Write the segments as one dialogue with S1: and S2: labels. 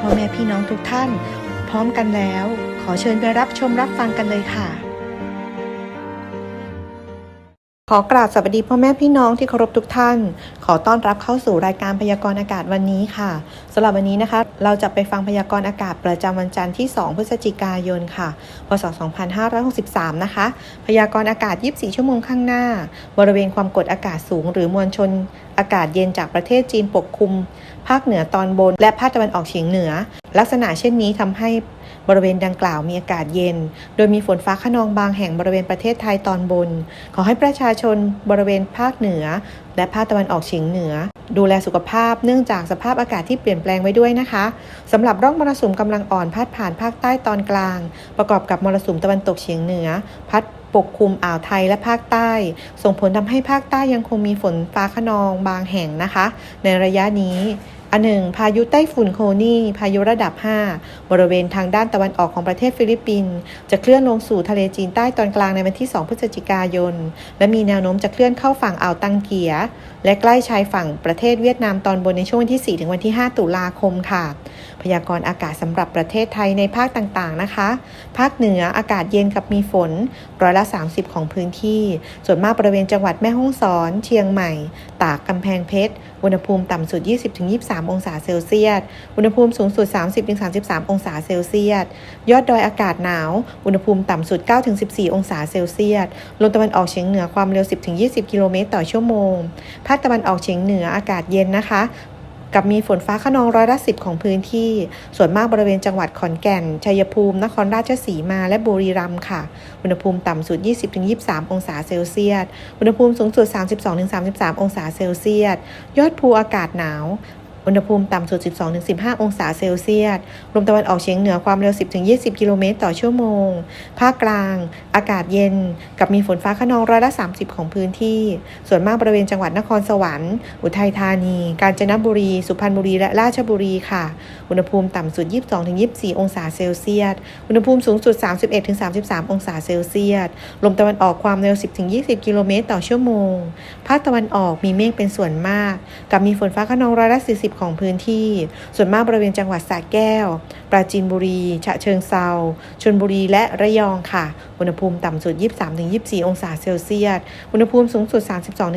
S1: พ่อแม่พี่น้องทุกท่าน พร้อมกันแล้ว ขอเชิญไปรับชมรับฟังกันเลยค่ะ ขอกราบสวัสดีพ่อแม่พี่น้องที่เคารพทุกท่าน ขอต้อนรับเข้าสู่รายการพยากรณ์อากาศวันนี้ค่ะสำหรับวันนี้นะคะ เราจะไปฟังพยากรณ์อากาศประจำวันจันทร์ที่ 2 พฤศจิกายนค่ะ พศ 2563 นะคะ พยากรณ์อากาศ 24 ชั่วโมงข้างหน้า บริเวณความกดอากาศสูง หรือมวลชนอากาศเย็นจากประเทศจีนปกคลุม ภาคเหนือตอนบน และภาคตะวันออกเฉียงเหนือ ลักษณะเช่นนี้ทำให้ บริเวณดังกล่าวมีอากาศเย็น โดยมีฝนฟ้าขนองบางแห่งบริเวณประเทศไทยตอนบน ขอให้ประชาชนบริเวณภาคเหนือ และภาคตะวันออกเฉียงเหนือ ดูแลสุขภาพเนื่องจากสภาพอากาศที่เปลี่ยนแปลงไว้ด้วยนะคะสำหรับร่องมรสุมกำลังอ่อนพัดผ่านภาคใต้ตอนกลาง ประกอบกับมรสุมตะวันตกเฉียงเหนือ พัดปกคลุมอ่าวไทยและภาคใต้ ส่งผลทำให้ภาคใต้ยังคงมีฝนฟ้าขนองบางแห่งนะคะ ในระยะนี้ อันหนึ่งพายุไต้ฝุ่นโคนี่พายุระดับ 5 บริเวณทางด้านตะวันออกของประเทศฟิลิปปินส์จะเคลื่อนลงสู่ทะเลจีนใต้ตอนกลางในวันที่ 2 พฤศจิกายน และมีแนวโน้มจะเคลื่อนเข้าฝั่งอ่าวตังเกีย และใกล้ชายฝั่งประเทศเวียดนามตอนบนในช่วงวันที่ 4 ถึงวันที่ 5 ตุลาคมค่ะ พยากรณ์อากาศสำหรับประเทศไทยในภาคต่างๆนะคะ ภาคเหนืออากาศเย็นกับมีฝนร้อยละ 30 ของพื้นที่ ส่วนมากบริเวณจังหวัดแม่ฮ่องสอน เชียงใหม่ ตากกำแพงเพชรอุณหภูมิต่ำสุด 20-23องศาเซลเซียส อุณหภูมิสูงสุด 30-33 องศาเซลเซียส ยอดดอยอากาศหนาว อุณหภูมิต่ำสุด 9-14 องศาเซลเซียส ลมตะวันออกเฉียงเหนือความเร็ว 10-20 กิโลเมตรต่อชั่วโมง ภาคตะวันออกเฉียงเหนืออากาศเย็นนะคะกับมีฝนฟ้าขนองร้อยละสิบของพื้นที่ ส่วนมากบริเวณจังหวัดขอนแก่น ชัยภูมิ นครราชสีมา และบุรีรัมย์ค่ะ อุณหภูมิต่ำสุด 20-23 องศาเซลเซียส อุณหภูมิสูงสุด 32-33 องศาเซลเซียส ยอดภูอากาศหนาว อุณหภูมิต่ำสุด 12-15 องศาเซลเซียส ลมตะวันออกเฉียงเหนือความเร็ว 10-20 กิโลเมตรต่อชั่วโมง ภาคกลาง อากาศเย็น กับมีฝนฟ้าขนองร้อยละ 30 ของพื้นที่ ส่วนมากบริเวณจังหวัดนครสวรรค์ อุทัยธานี กาญจนบุรี สุพรรณบุรี และราชบุรีค่ะ อุณหภูมิต่ำสุด 22-24 องศาเซลเซียส อุณหภูมิสูงสุด 31-33 องศาเซลเซียส ลมตะวันออกความเร็ว 10-20 กิโลเมตรต่อชั่วโมง ภาคตะวันออกมีเมฆเป็นส่วนมาก กับมีฝนฟ้าขนองร้อยละ 40ของพื้นที่ ส่วนมากบริเวณจังหวัดสระแก้ว ปราจีนบุรี ฉะเชิงเซาชลบุรีและระยองค่ะ อุณหภูมิต่ำสุด 23-24 องศาเซลเซียส อุณหภูมิสูงสุด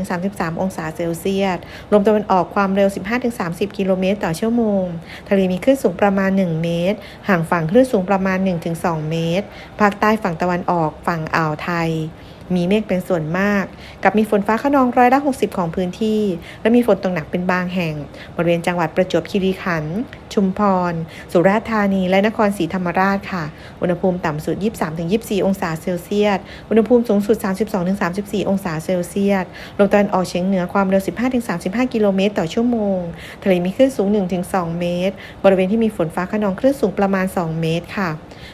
S1: 32-33 องศาเซลเซียส ลมตะวันออกความเร็ว 15-30 กิโลเมตรต่อชั่วโมง ทะเลมีคลื่นสูงประมาณ 1 เมตร ห่างฝั่งคลื่นสูงประมาณ 1-2 เมตร ภาคใต้ฝั่งตะวันออกฝั่งอ่าวไทย มีเมฆเป็นส่วนมาก กับมีฝนฟ้าขนองร้อยละ 60 ของพื้นที่ และมีฝนตกหนักเป็นบางแห่ง บริเวณจังหวัดประจวบคีรีขันธ์ชุมพร สุราษฎร์ธานีและนครศรีธรรมราชค่ะ อุณหภูมิต่ำสุด 23-24 องศาเซลเซียส อุณหภูมิสูงสุด 32-34 องศาเซลเซียส ลมตะวันออกเฉียงเหนือความเร็ว 15-35 กิโลเมตรต่อชั่วโมง ทะเลมีคลื่นสูง 1-2 เมตร บริเวณที่มีฝนฟ้าขนองคลื่นสูงประมาณ 2 เมตรค่ะ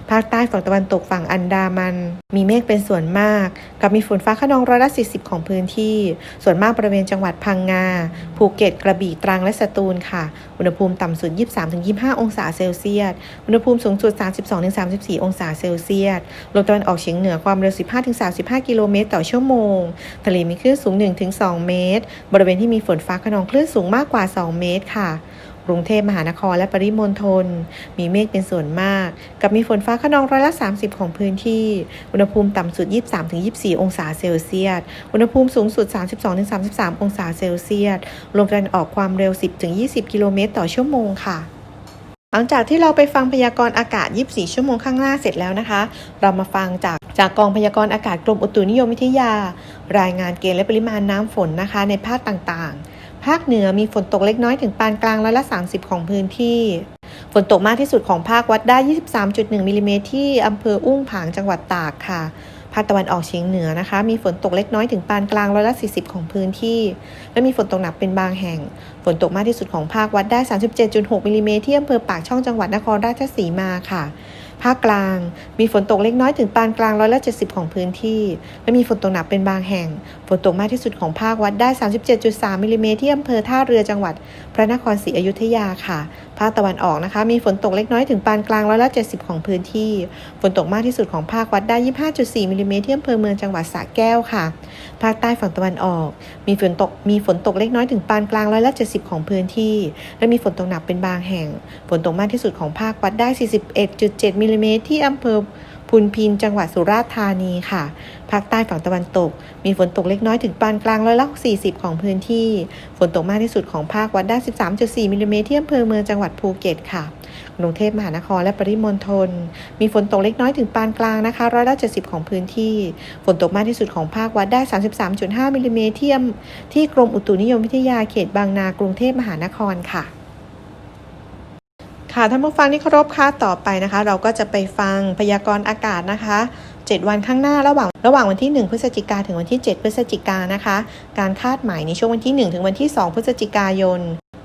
S1: ภาคใต้ฝั่งตะวันตกฝั่งอันดามัน มีเมฆเป็นส่วนมาก กับมีฝนฟ้าขนองร้อยละ40 ของพื้นที่ ส่วนมากบริเวณจังหวัดพังงา ภูเก็ต กระบี่ ตรัง และสตูลค่ะ อุณหภูมิต่ำสุด 23-25 องศาเซลเซียส อุณหภูมิสูงสุด 32-34 องศาเซลเซียส ลมตะวันออกเฉียงเหนือความเร็ว 15-35 กิโลเมตรต่อชั่วโมง ทะเลมีคลื่นสูง 1-2 เมตร บริเวณที่มีฝนฟ้าขนองคลื่นสูงมากกว่า 2 เมตรค่ะ กรุงเทพมหานครและปริมณฑลมีเมฆเป็นส่วนมาก กับมีฝนฟ้าขนองร้อยละ 30 ของพื้นที่ อุณหภูมิต่ำสุด 23-24 องศาเซลเซียส อุณหภูมิสูงสุด 32-33 องศาเซลเซียสลมตะวันออกความเร็ว 10-20 กิโลเมตรต่อชั่วโมงค่ะหลังจากที่เราไปฟังพยากรณ์อากาศ 24 ชั่วโมงข้างหน้าเสร็จแล้วนะคะ เรามาฟังจากจากกองพยากรณ์อากาศกรมอุตุนิยมวิทยา รายงานเกณฑ์และปริมาณน้ำฝนนะคะในภาคต่างๆ ภาคเหนือมีฝนตกเล็กน้อยถึงปานกลางร้อยละ 30 ของพื้นที่ ฝนตกมากที่สุดของภาควัดได้ 23.1มิลลิเมตรที่อำเภออุ้งผางจังหวัดตากค่ะภาคตะวันออกเฉียงเหนือนะคะ มีฝนตกเล็กน้อยถึงปานกลางร้อยละ 40 ของพื้นที่ และมีฝนตกหนักเป็นบางแห่ง ฝนตกมากที่สุดของภาควัดได้ 37.6มิลลิเมตรที่อำเภอปากช่องจังหวัดนครราชสีมาค่ะ ภาคกลาง มีฝนตกเล็กน้อยถึงปานกลางร้อยละ70 ของพื้นที่ และมีฝนตกหนักเป็นบางแห่ง ฝนตกมากที่สุดของภาควัดได้ 37.3มิลลิเมตรที่อำเภอท่าเรือจังหวัด พระนครศรีอยุธยาค่ะ ภาคตะวันออกนะคะ มีฝนตกเล็กน้อยถึงปานกลางร้อยละ70 ของพื้นที่ ฝนตกมากที่สุดของภาควัดได้ 25.4มิลลิเมตรที่อำเภอเมืองจังหวัดสระแก้วค่ะ ภาคใต้ฝั่งตะวันออก มีฝนตก มีฝนตกเล็กน้อยถึงปานกลางร้อยละ70 ของพื้นที่ และมีฝนตกหนักเป็นบางแห่ง ฝนตกมากที่สุดของภาควัดได้ 41.7มิลลิเมตรที่อำเภอพุนพินจังหวัดสุราษฎร์ธานีค่ะ ภาคใต้ฝั่งตะวันตก มีฝนตกเล็กน้อยถึงปานกลางร้อยละ40 ของพื้นที่ ฝนตกมากที่สุดของภาควัดได้ 13.4 มิลลิเมตรที่อำเภอเมืองจังหวัดภูเก็ตค่ะ กรุงเทพมหานครและปริมณฑล มีฝนตกเล็กน้อยถึงปานกลางนะคะร้อยละ70 ของพื้นที่ ฝนตกมากที่สุดของภาควัดได้ 33.5 มิลลิเมตรที่ที่กรมอุตุนิยมวิทยาเขตบางนากรุงเทพมหานครค่ะ ค่ะท่านผู้ฟังที่เคารพค่ะต่อไปนะคะ เราก็จะไปฟังพยากรณ์อากาศนะคะ 7 วันข้างหน้าระหว่างระหว่างวันที่ 1 พฤศจิกาถึงวันที่ 7 พฤศจิกานะคะ การคาดหมายในช่วงวันที่ 1 ถึงวันที่ 2 พฤศจิกายน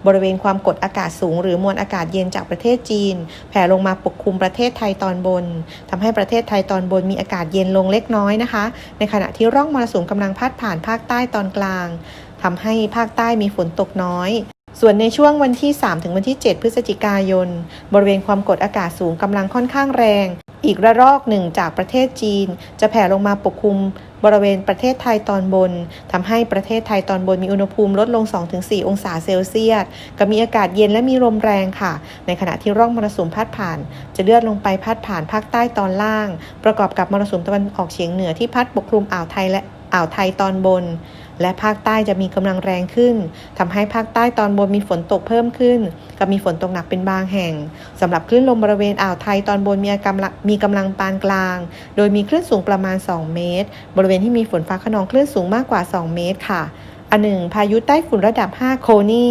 S1: บริเวณความกดอากาศสูง หรือมวลอากาศเย็นจากประเทศจีน แผ่ลงมาปกคลุมประเทศไทยตอนบนทำให้ประเทศไทยตอนบนมีอากาศเย็นลงเล็กน้อยนะคะ ในขณะที่ร่องมรสุมกำลังพัดผ่านภาคใต้ตอนกลางทำให้ภาคใต้มีฝนตกน้อย ส่วนในช่วงวันที่ 3 ถึงวันที่ 7 พฤศจิกายน บริเวณความกดอากาศสูงกำลังค่อนข้างแรง อีกระลอกหนึ่งจากประเทศจีน จะแผ่ลงมาปกคลุมบริเวณประเทศไทยตอนบนทำให้ประเทศไทยตอนบนมีอุณหภูมิลดลง 2-4 องศาเซลเซียสกับมีอากาศเย็นและมีลมแรงค่ะ ในขณะที่ร่องมรสุมพัดผ่าน จะเลื่อนลงไปพัดผ่านภาคใต้ตอนล่าง ประกอบกับมรสุมตะวันออกเฉียงเหนือที่พัดปกคลุมอ่าวไทยและอ่าวไทยตอนบน และภาคใต้จะมีกำลังแรงขึ้นทำให้ภาคใต้ตอนบนมีฝนตกเพิ่มขึ้น กับมีฝนตกหนักเป็นบางแห่งสำหรับคลื่นลมบริเวณอ่าวไทยตอนบนมีกำลังมีกำลังปานกลาง โดยมีคลื่นสูงประมาณ 2 เมตร บริเวณที่มีฝนฟ้าขนองคลื่นสูงมากกว่า 2 เมตรค่ะ อันหนึ่งพายุใต้ฝุ่นระดับ 5 โคนี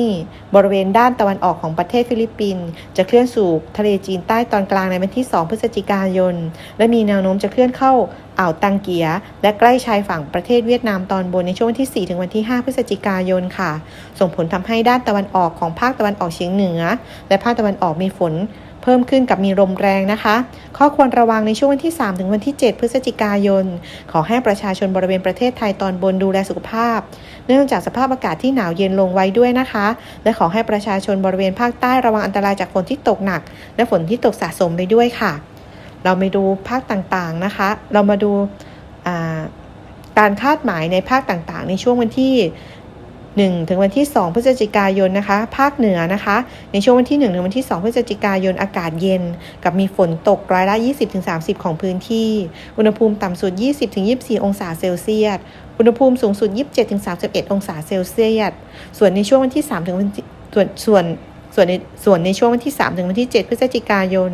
S1: บริเวณด้านตะวันออกของประเทศฟิลิปปินส์จะเคลื่อนสู่ทะเลจีนใต้ตอนกลางในวันที่ 2 พฤศจิกายน และมีแนวโน้มจะเคลื่อนเข้าอ่าวตังเกีย และใกล้ชายฝั่งประเทศเวียดนามตอนบนในช่วงวันที่ 4 ถึงวันที่ 5 พฤศจิกายนค่ะ ส่งผลทำให้ด้านตะวันออกของภาคตะวันออกเฉียงเหนือ และภาคตะวันออกมีฝน เพิ่มขึ้นกับมีลมแรงนะคะ ข้อควรระวังในช่วงวันที่ 3 ถึงวันที่ 7 พฤศจิกายน ขอให้ประชาชนบริเวณประเทศไทยตอนบนดูแลสุขภาพ เนื่องจากสภาพอากาศที่หนาวเย็นลงไว้ด้วยนะคะ และขอให้ประชาชนบริเวณภาคใต้ระวังอันตรายจากฝนที่ตกหนัก และฝนที่ตกสะสมไปด้วยค่ะ เราไปดูภาคต่างๆนะคะ เรามาดูการคาดหมายในภาคต่างๆ ในช่วงวันที่ 1 ถึงวันที่ 2 พฤศจิกายนนะคะ ภาคเหนือนะคะ ในช่วงวันที่ 1 ถึงวันที่ 2 พฤศจิกายนอากาศเย็น กับมีฝนตกร้อยละ 20-30 ของพื้นที่ อุณหภูมิต่ำสุด 20-24 องศาเซลเซียส อุณหภูมิสูงสุด 27-31 องศาเซลเซียส ส่วนในช่วงวันที่ 3 ถึงวันที่ส่วนส่วน ส่วนในส่วนในช่วงวันที่ 3 ถึงวันที่ 7 พฤศจิกายน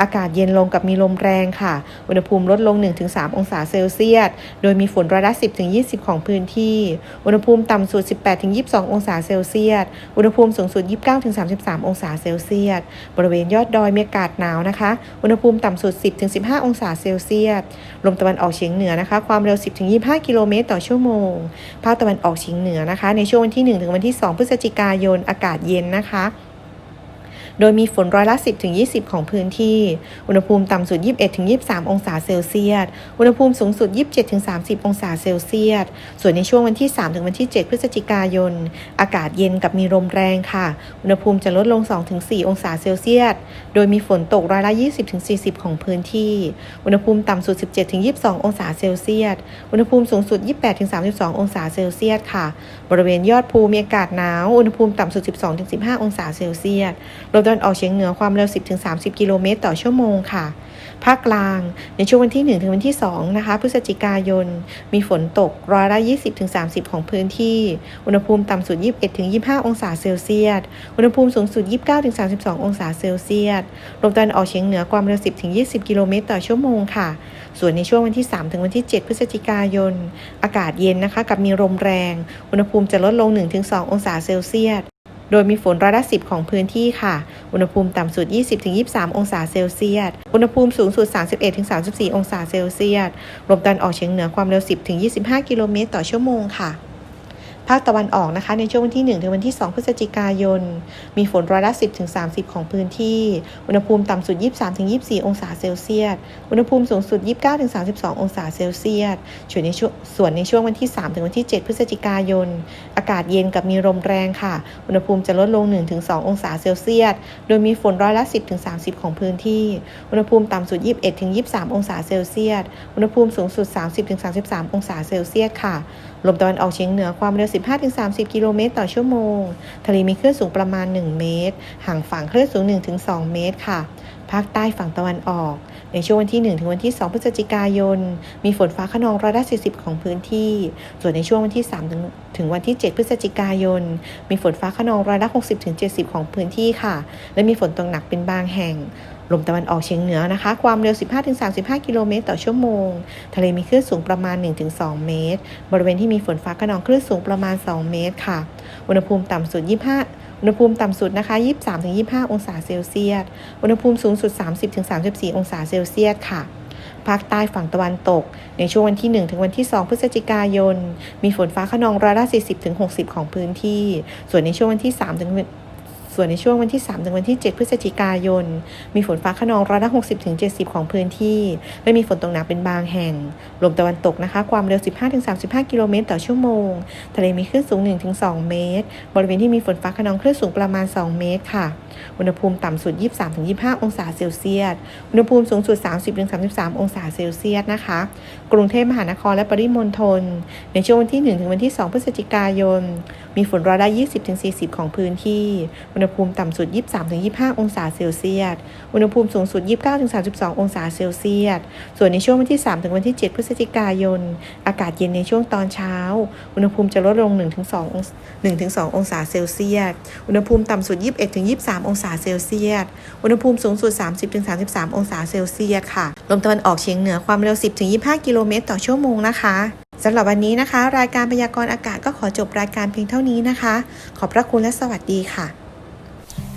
S1: อากาศเย็นลงกับมีลมแรงค่ะ อุณหภูมิลดลง 1-3 องศาเซลเซียส โดยมีฝนร้อยละ 10-20 ของพื้นที่ อุณหภูมิต่ำสุด 18-22 องศาเซลเซียส อุณหภูมิสูงสุด 29-33 องศาเซลเซียส บริเวณยอดดอยมีอากาศหนาวนะคะ อุณหภูมิต่ำสุด 10-15 องศาเซลเซียส ลมตะวันออกเฉียงเหนือนะคะ ความเร็ว 10-25 กิโลเมตรต่อชั่วโมง ภาคตะวันออกเฉียงเหนือนะคะ ในช่วงวันที่ 1 ถึงวันที่ 2 พฤศจิกายน อากาศเย็นนะคะ โดยมีฝนร้อยละ 10ถึง20 ของพื้นที่ อุณหภูมิต่ำสุด 21ถึง23 องศาเซลเซียส อุณหภูมิสูงสุด 27ถึง30 องศาเซลเซียส ส่วนในช่วงวันที่3ถึงวันที่ 7 พฤศจิกายน อากาศเย็นกับมีลมแรงค่ะ อุณหภูมิจะลดลง2ถึง4องศาเซลเซียส โดยมีฝนตกร้อยละ 20ถึง40 ของพื้นที่ อุณหภูมิต่ำสุด 17ถึง22 องศาเซลเซียส อุณหภูมิสูงสุด 28ถึง32 องศาเซลเซียสค่ะ บริเวณยอดภูมีอากาศหนาว อุณหภูมิต่ำสุด 12ถึง15 องศาเซลเซียสลมตะวันออกเฉียงเหนือความเร็ว 10-30 กิโลเมตรต่อชั่วโมงค่ะภาคกลางในช่วงวันที่ 1 ถึงวันที่ 2 นะคะ พฤศจิกายน มีฝนตกร้อยละ 20-30 ของพื้นที่ อุณหภูมิต่ำสุด 21-25 องศาเซลเซียส อุณหภูมิสูงสุด 29-32 องศาเซลเซียส ลมตะวันออกเฉียงเหนือความเร็ว 10-20 กิโลเมตรต่อชั่วโมงค่ะ ส่วนในช่วงวันที่ 3 ถึงวันที่ 7 พฤศจิกายน อากาศเย็นนะคะ กับมีลมแรง อุณหภูมิจะลดลง1-2องศาเซลเซียส โดยมีฝนร้อยละสิของพื้นที่ค่ะ อุณหภูมิต่ำสุด 20-23 องศาเซลเซียส อุณหภูมิสูงสุด 31-34 องศาเซลเซียส ลมตะวันออกเฉียงเหนือความเร็ว 10-25 กิโลเมตรต่อชั่วโมงค่ะ ภาคตะวันออกนะคะ ในช่วงวันที่ 1 ถึงวันที่ 2 พฤศจิกายน มีฝนร้อยละ 10 ถึง 30 ของพื้นที่ อุณหภูมิต่ำสุด 23 ถึง 24 องศาเซลเซียส อุณหภูมิสูงสุด 29 ถึง 32 องศาเซลเซียสส่วนในช่วงส่วนในช่วงวันที่ 3 ถึงวันที่ 7 พฤศจิกายน อากาศเย็นกับมีลมแรงค่ะ อุณหภูมิจะลดลง 1 ถึง 2 องศาเซลเซียส โดยมีฝนร้อยละ 10 ถึง 30 ของพื้นที่ อุณหภูมิต่ำสุด 21 ถึง 23 องศาเซลเซียส อุณหภูมิสูงสุด 30 ถึง 33 องศาเซลเซียสค่ะ ลมตะวันออกเฉียงเหนือความเร็ว 15-30 กิโลเมตรต่อชั่วโมง ทะเลมีคลื่นสูงประมาณ 1 เมตร ห่างฝั่งคลื่นสูง 1-2 เมตรค่ะ ภาคใต้ฝั่งตะวันออก ในช่วงวันที่ 1 ถึงวันที่ 2 พฤศจิกายน มีฝนฟ้าขนองร้อยละ40 ของพื้นที่ ส่วนในช่วงวันที่ 3 ถึงถึงวันที่ 7 พฤศจิกายน มีฝนฟ้าขนองร้อยละ60-70 ของพื้นที่ค่ะ และมีฝนตกหนักเป็นบางแห่ง ลมตะวันออกเฉียงเหนือนะคะ ความเร็ว 15-35 กิโลเมตรต่อชั่วโมง ทะเลมีคลื่นสูงประมาณ 1-2 เมตร บริเวณที่มีฝนฟ้าขนองคลื่นสูงประมาณ 2 เมตรค่ะ อุณหภูมิต่ำสุด 25 อุณหภูมิต่ำสุดนะคะ 23-25 องศาเซลเซียส อุณหภูมิสูงสุด 30-34 องศาเซลเซียสค่ะภาคใต้ฝั่งตะวันตก ในช่วงวันที่ 1 ถึงวันที่ 2 พฤศจิกายน มีฝนฟ้าขนองร้อยละ40-60 ของพื้นที่ ส่วนในช่วงวันที่ 3 ถึง ส่วนในช่วงวันที่ 3 ถึงวันที่ 7 พฤศจิกายน มีฝนฟ้าขนองร้อยละ60-70 ของพื้นที่ และมีฝนตกหนักเป็นบางแห่ง ลมตะวันตกนะคะ ความเร็ว 15-35 กิโลเมตรต่อชั่วโมง ทะเลมีคลื่นสูง1-2เมตร บริเวณที่มีฝนฟ้าขนองคลื่นสูงประมาณ 2 เมตรค่ะ อุณหภูมิต่ำสุด 23-25 องศาเซลเซียส อุณหภูมิสูงสุด 30-33 องศาเซลเซียสนะคะ กรุงเทพมหานครและปริมณฑลในช่วงวันที่ 1 ถึงวันที่ 2 พฤศจิกายน มีฝนร้อยละ 20-40 ของพื้นที่ อุณหภูมิต่ำสุด 23-25 องศาเซลเซียส อุณหภูมิสูงสุด 29-32 องศาเซลเซียส ส่วนในช่วงวันที่ 3 ถึงวันที่ 7 พฤศจิกายน อากาศเย็นในช่วงตอนเช้า อุณหภูมิจะลดลง 1-2 องศา1-2องศาเซลเซียส อุณหภูมิต่ำสุด 21-23องศาเซลเซียส อุณหภูมิสูงสุด 30-33 องศาเซลเซียสค่ะ ลมตะวันออกเฉียงเหนือความเร็ว 10-25 กิโลเมตรต่อชั่วโมงนะคะสำหรับวันนี้นะคะ รายการพยากรณ์อากาศก็ขอจบรายการเพียงเท่านี้นะคะ ขอบพระคุณและสวัสดีค่ะ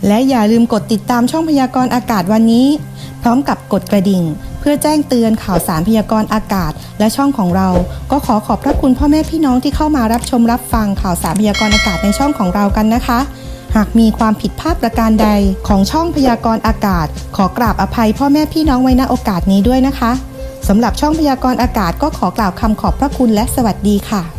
S2: และอย่าลืมกดติดตามช่องพยากรณ์อากาศวันนี้ พร้อมกับกดกระดิ่ง เพื่อแจ้งเตือนข่าวสารพยากรณ์อากาศ และช่องของเรา ก็ขอขอบพระคุณพ่อแม่พี่น้องที่เข้ามารับชมรับฟังข่าวสารพยากรณ์อากาศในช่องของเรากันนะคะ หากมีความผิดพลาดประการใดของช่องพยากรณ์อากาศ ขอกราบอภัยพ่อแม่พี่น้องไว้ณโอกาสนี้ด้วยนะคะสำหรับช่องพยากรณ์อากาศก็ขอกล่าวคำขอบพระคุณและสวัสดีค่ะ